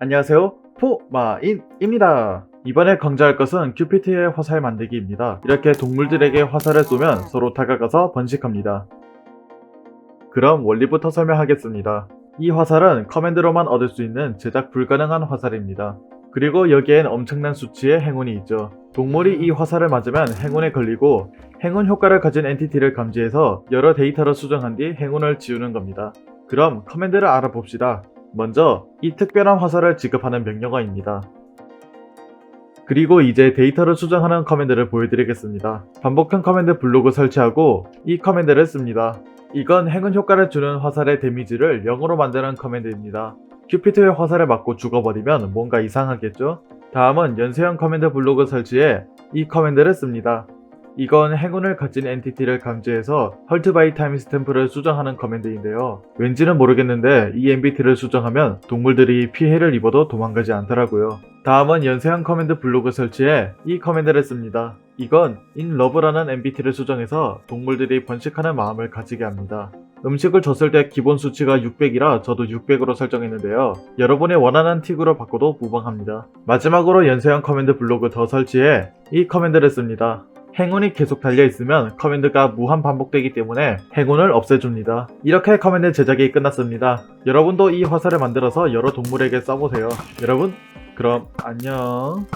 안녕하세요. 포마인입니다. 이번에 강조할 것은 큐피트의 화살 만들기입니다. 이렇게 동물들에게 화살을 쏘면 서로 다가가서 번식합니다. 그럼 원리부터 설명하겠습니다. 이 화살은 커맨드로만 얻을 수 있는 제작 불가능한 화살입니다. 그리고 여기엔 엄청난 수치의 행운이 있죠. 동물이 이 화살을 맞으면 행운에 걸리고 행운 효과를 가진 엔티티를 감지해서 여러 데이터를 수정한 뒤 행운을 지우는 겁니다. 그럼 커맨드를 알아봅시다. 먼저 이 특별한 화살을 지급하는 명령어입니다. 그리고 이제 데이터를 수정하는 커맨드를 보여드리겠습니다. 반복형 커맨드 블록을 설치하고 이 커맨드를 씁니다. 이건 행운 효과를 주는 화살의 데미지를 0으로 만드는 커맨드입니다. 큐피트의 화살을 맞고 죽어버리면 뭔가 이상하겠죠? 다음은 연쇄형 커맨드 블록을 설치해 이 커맨드를 씁니다. 이건 행운을 가진 엔티티를 감지해서 헐트 바이 타임 스탬프를 수정하는 커맨드인데요. 왠지는 모르겠는데 이 MBT를 수정하면 동물들이 피해를 입어도 도망가지 않더라고요. 다음은 연쇄형 커맨드 블록을 설치해 이 커맨드를 씁니다. 이건 inlove라는 MBT를 수정해서 동물들이 번식하는 마음을 가지게 합니다. 음식을 줬을 때 기본 수치가 600이라 저도 600으로 설정했는데요. 여러분이 원하는 틱으로 바꿔도 무방합니다. 마지막으로 연쇄형 커맨드 블록을 더 설치해 이 커맨드를 씁니다. 행운이 계속 달려있으면 커맨드가 무한 반복되기 때문에 행운을 없애줍니다. 이렇게 커맨드 제작이 끝났습니다. 여러분도 이 화살을 만들어서 여러 동물에게 써보세요. 여러분, 그럼 안녕.